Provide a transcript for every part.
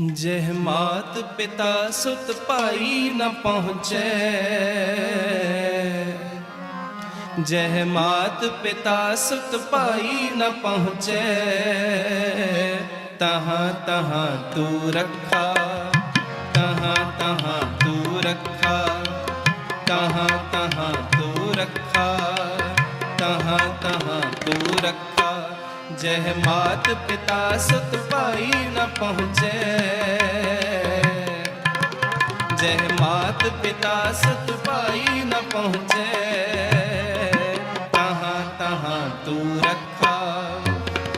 ਜਹ ਮਾਤ ਪਿਤਾ ਸੁਤ ਭਾਈ ਨ ਪਹੁੰਚੈ। ਜਹ ਮਾਤ ਪਿਤਾ ਸੁਤ ਭਾਈ ਨ ਪਹੁੰਚੈ। ਤਹਾਂ ਤਹਾਂ ਤੂੰ ਰੱਖਾ, ਤਹਾਂ ਤਹਾਂ ਤੂੰ ਰੱਖਾ, ਤਹਾਂ ਤਹਾਂ ਤੂੰ ਰੱਖਾ, ਤਹਾਂ ਤਹਾਂ ਤੂੰ ਰੱਖਾ। ਜਹ ਮਾਤ ਪਿਤਾ ਸੁਤ ਭਾਈ ਨ ਪਹੁੰਚੈ। ਜਹ ਮਾਤ ਪਿਤਾ ਸੁਤ ਭਾਈ ਨ ਪਹੁੰਚੈ। ਤਹਾਂ ਤਹਾਂ ਤੂੰ ਰੱਖਾ,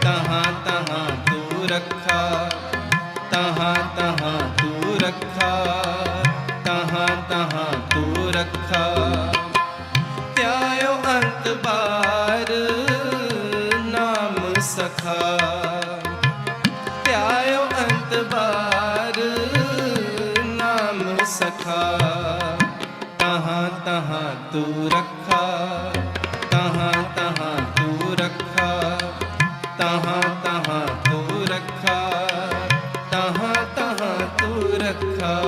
ਤਹਾਂ ਤਹਾਂ ਤੂੰ ਰੱਖਾ, ਤਹਾਂ ਤਹਾਂ ਸਖਾ। ਧਿਆਇਓ ਅੰਤ ਬਾਰ ਨਾਮ ਸਖਾ। ਤਹਾਂ ਤਹਾਂ ਤੂੰ ਰੱਖਾ, ਤਹਾਂ ਤਹਾਂ ਤੂੰ ਰੱਖਾ। ਤਹਾਂ ਤਹਾਂ ਤੂੰ ਰੱਖਾ, ਤਹਾਂ ਤਹਾਂ ਤੂੰ ਰੱਖਾ।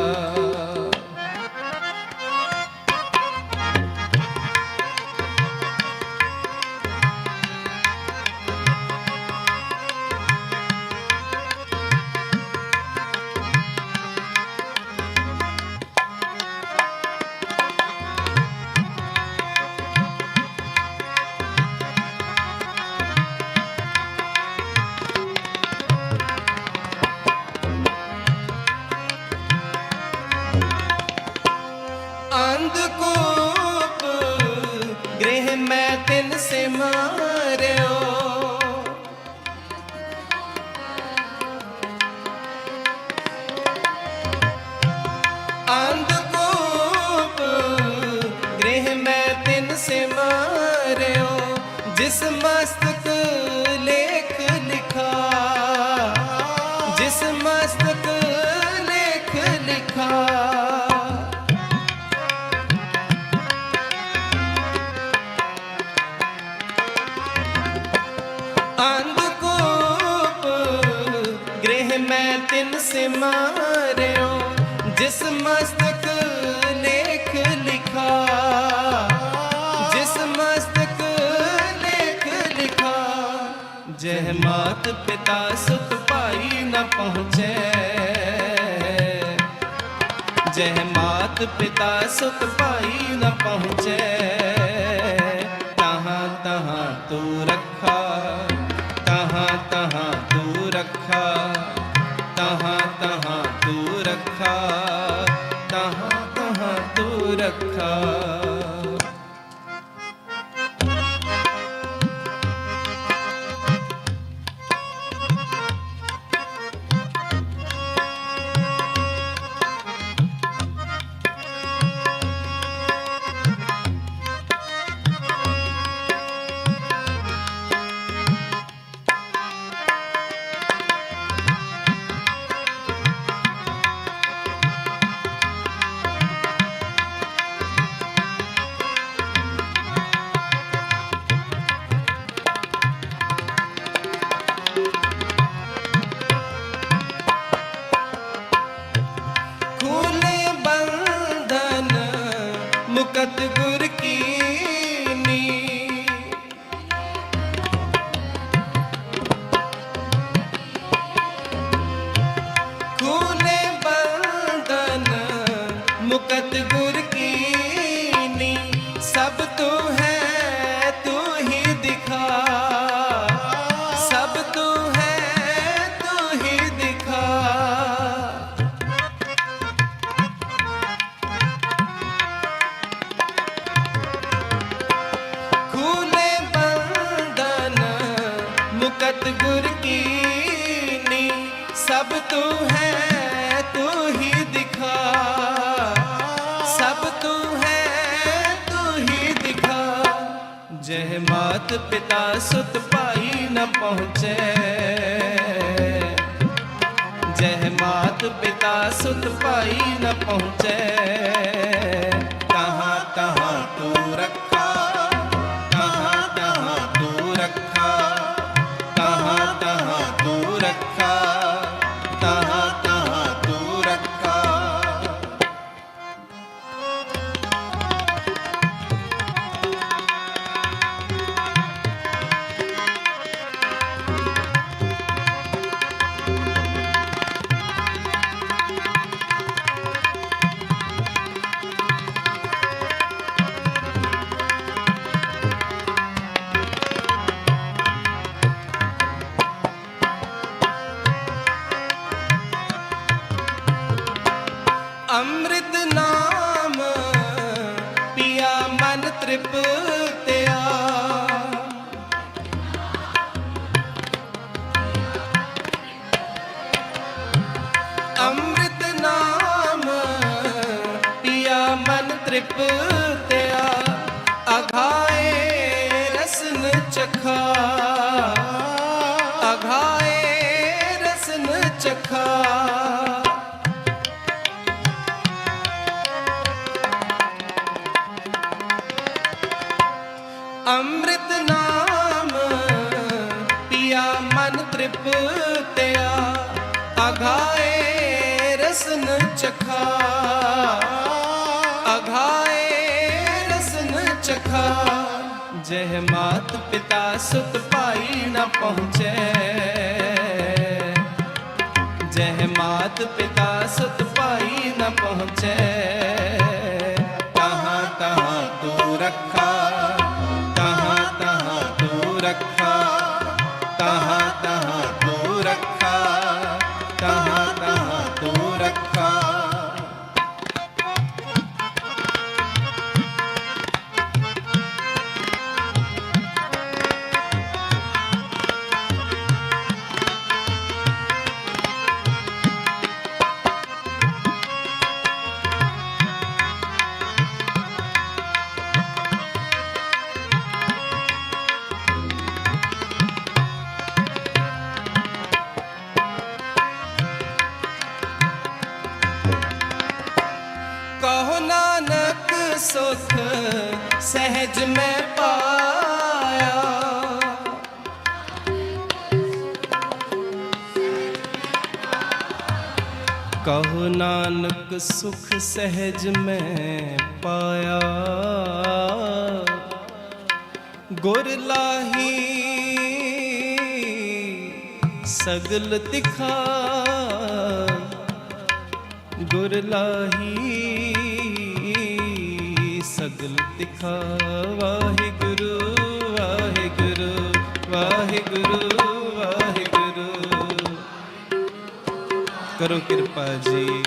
ਅੰਧਕੂਪ ਗ੍ਰਹਿ ਮੈਂ ਤਿੰਨ ਸੇ ਜਿਸ ਮਸਤਕ ਲੇਖ ਲਿਖਾ। ਜਿਸ ਮਸਤਕ ਲੇਖ ਲਿਖਾ ਜਹ ਮਾਤ ਪਿਤਾ ਸੁਤ ਭਾਈ ਨ ਪਹੁੰਚੈ। ਜਹ ਮਾਤ ਪਿਤਾ ਸੁਤ ਭਾਈ ਨ ਪਹੁੰਚੈ। ਤਹਾਂ ਤਹਾਂ ਤੂੰ ਰੱਖਾ, ਤਹਾਂ ਤਹਾਂ ਤੂੰ ਰੱਖਾ। ਮੁਕਤ ਕੀਨੀ, ਸਭ ਤੂੰ ਹੈ ਤੂੰ ਹੀ ਦਿਖਾ। ਸਭ ਤੂੰ ਹੈ ਤੂੰ ਹੀ ਦਿਖਾ। ਜਹ ਮਾਤ ਪਿਤਾ ਸੁਤ ਭਾਈ ਨ ਪਹੁੰਚੈ। ਜਹ ਮਾਤ ਪਿਤਾ ਸੁਤ ਭਾਈ ਨ ਪਹੁੰਚੈ। ਤ੍ਰਿਪਤਿਆ ਅਘਾਏ ਰਸਨ ਚਖਾ। ਅਘਾਏ ਰਸਨ ਚਖਾ। ਅੰਮ੍ਰਿਤ ਨਾਮ ਪਿਆ, ਮਨ ਤ੍ਰਿਪਤਿਆ ਅਘਾਏ ਰਸਨ ਚਖਾ। ਜਹ ਮਾਤ ਪਿਤਾ ਸੁਤ ਭਾਈ ਨਾ ਪਹੁੰਚੇ। ਜਹ ਮਾਤ ਪਿਤਾ ਸੁਤ ਕਹੋ ਨਾਨਕ ਸੁਖ ਸਹਿਜ ਮੈਂ ਪਾਇਆ। ਗੁਰ ਲਾਹੀ ਸਗਲ ਤਿਖਾ। ਗੁਰ ਲਾਹੀ ਸਗਲ ਤਿਖਾ ਕਰੋ ਕਿਰਪਾ ਜੀ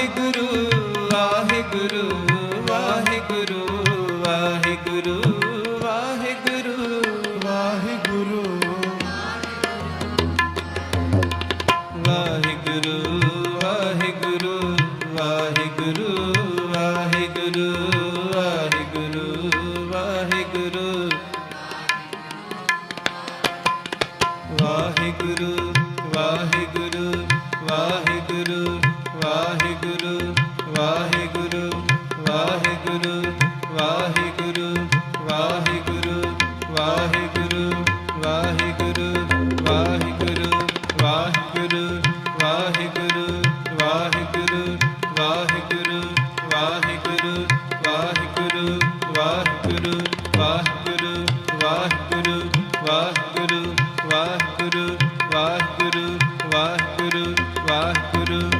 ਵਾਹਿਗੁਰੂ ਵਾਹਿਗੁਰੂ। ਵਾਹਿਗੁਰੂ ਵਾਹਿਗੁਰੂ।